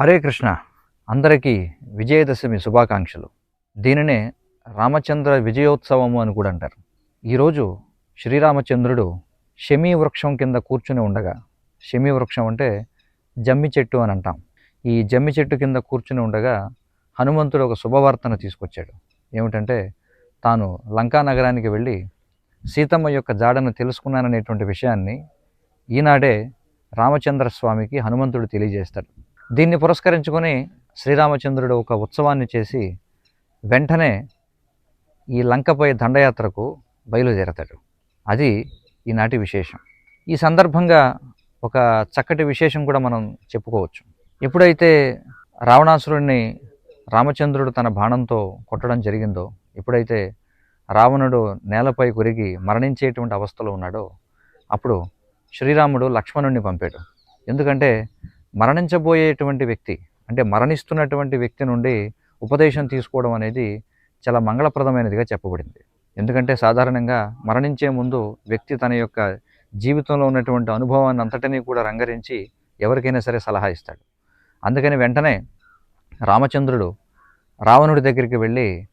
హరే కృష్ణ. అందరికీ విజయదశమి శుభాకాంక్షలు. దీనినే రామచంద్ర విజయోత్సవము అని కూడా అంటారు. ఈరోజు శ్రీరామచంద్రుడు శమీ వృక్షం కింద కూర్చుని ఉండగా శమీ వృక్షం అంటే జమ్మి చెట్టు అని అంటాం. ఈ జమ్మి చెట్టు కింద కూర్చుని ఉండగా హనుమంతుడు ఒక శుభవార్తను తీసుకొచ్చాడు. ఏమిటంటే తాను లంకా నగరానికి వెళ్ళి సీతమ్మ యొక్క జాడను తెలుసుకున్నాననేటువంటి విషయాన్ని ఈనాడే రామచంద్ర స్వామికి హనుమంతుడు తెలియజేస్తాడు. దీన్ని పురస్కరించుకొని శ్రీరామచంద్రుడు ఒక ఉత్సవాన్ని చేసి వెంటనే ఈ లంకపై దండయాత్రకు బయలుదేరతాడు. అది ఈనాటి విశేషం. ఈ సందర్భంగా ఒక చక్కటి విశేషం కూడా మనం చెప్పుకోవచ్చు. ఎప్పుడైతే రావణాసురుడిని రామచంద్రుడు తన బాణంతో కొట్టడం జరిగిందో ఎప్పుడైతే రావణుడు నేలపై కొరిగి మరణించేటువంటి అవస్థలో ఉన్నాడో అప్పుడు శ్రీరాముడు లక్ష్మణుడిని పంపాడు. ఎందుకంటే మరణించబోయేటువంటి వ్యక్తి అంటే మరణిస్తున్నటువంటి వ్యక్తి నుండి ఉపదేశం తీసుకోవడం అనేది చాలా మంగళప్రదమైనదిగా చెప్పబడింది. ఎందుకంటే సాధారణంగా మరణించే ముందు వ్యక్తి తన యొక్క జీవితంలో ఉన్నటువంటి అనుభవాన్ని అంతటినీ కూడా రంగరించి ఎవరికైనా సరే సలహా ఇస్తాడు. అందుకని వెంటనే రామచంద్రుడు రావణుడి దగ్గరికి వెళ్ళి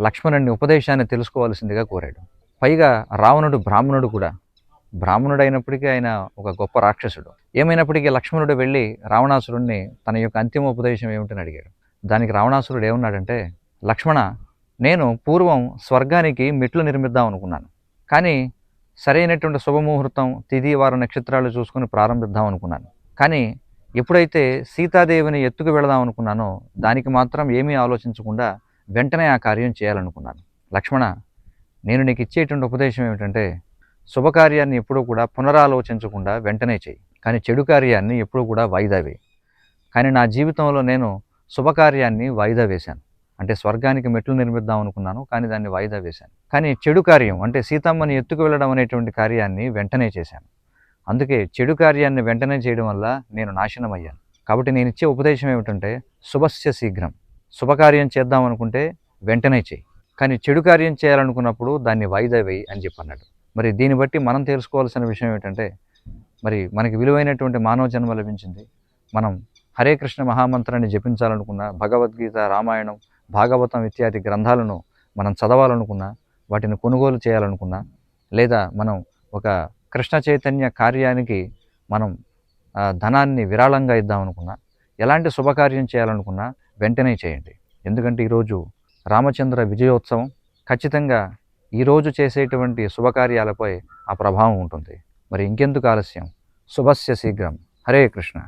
లక్ష్మణుడిని ఉపదేశాన్ని తెలుసుకోవాల్సిందిగా కోరాడు. పైగా రావణుడు బ్రాహ్మణుడు కూడా. బ్రాహ్మణుడు అయినప్పటికీ ఆయన ఒక గొప్ప రాక్షసుడు. ఏమైనప్పటికీ లక్ష్మణుడు వెళ్ళి రావణాసురుడిని తన యొక్క అంతిమ ఉపదేశం ఏమిటని అడిగాడు. దానికి రావణాసురుడు ఏమన్నాడంటే లక్ష్మణ నేను పూర్వం స్వర్గానికి మెట్లు నిర్మిద్దాం అనుకున్నాను. కానీ సరైనటువంటి శుభముహూర్తం తిది వార నక్షత్రాలు చూసుకుని ప్రారంభిద్దాం అనుకున్నాను. కానీ ఎప్పుడైతే సీతాదేవిని ఎత్తుకు వెళదాం అనుకున్నానో దానికి మాత్రం ఏమీ ఆలోచించకుండా వెంటనే ఆ కార్యం చేయాలనుకున్నాను. లక్ష్మణ నేను నీకు ఇచ్చేటువంటి ఉపదేశం ఏమిటంటే శుభకార్యాన్ని ఎప్పుడూ కూడా పునరాలోచించకుండా వెంటనే చేయి. కానీ చెడు కార్యాన్ని ఎప్పుడూ కూడా వాయిదా వేయి. కానీ నా జీవితంలో నేను శుభకార్యాన్ని వాయిదా వేశాను. అంటే స్వర్గానికి మెట్లు నిర్మిద్దాం అనుకున్నాను కానీ దాన్ని వాయిదా వేశాను. కానీ చెడు కార్యం అంటే సీతమ్మని ఎత్తుకు వెళ్ళడం అనేటువంటి కార్యాన్ని వెంటనే చేశాను. అందుకే చెడు కార్యాన్ని వెంటనే చేయడం వల్ల నేను నాశనం అయ్యాను. కాబట్టి నేను ఇచ్చే ఉపదేశం ఏమిటంటే శుభస్య శీఘ్రం. శుభకార్యం చేద్దాం అనుకుంటే వెంటనే చేయి. కానీ చెడు కార్యం చేయాలనుకున్నప్పుడు దాన్ని వాయిదా వేయి అని చెప్పన్నాడు. మరి దీన్ని బట్టి మనం తెలుసుకోవాల్సిన విషయం ఏంటంటే మరి మనకి విలువైనటువంటి మానవ జన్మ లభించింది. మనం హరే కృష్ణ మహామంత్రాన్ని జపించాలనుకున్న భగవద్గీత రామాయణం భాగవతం ఇత్యాది గ్రంథాలను మనం చదవాలనుకున్నా వాటిని కొనుగోలు చేయాలనుకున్నా లేదా మనం ఒక కృష్ణ చైతన్య కార్యానికి మనం ధనాన్ని విరాళంగా ఇద్దామనుకున్నా ఎలాంటి శుభకార్యం చేయాలనుకున్నా వెంటనే చేయండి. ఎందుకంటే ఈరోజు రామచంద్ర విజయోత్సవం ఖచ్చితంగా ఈరోజు చేసేటువంటి శుభకార్యాలపై ఆ ప్రభావం ఉంటుంది. మరి ఇంకెందుకు ఆలస్యం? శుభస్య శీఘ్రం. హరే కృష్ణ.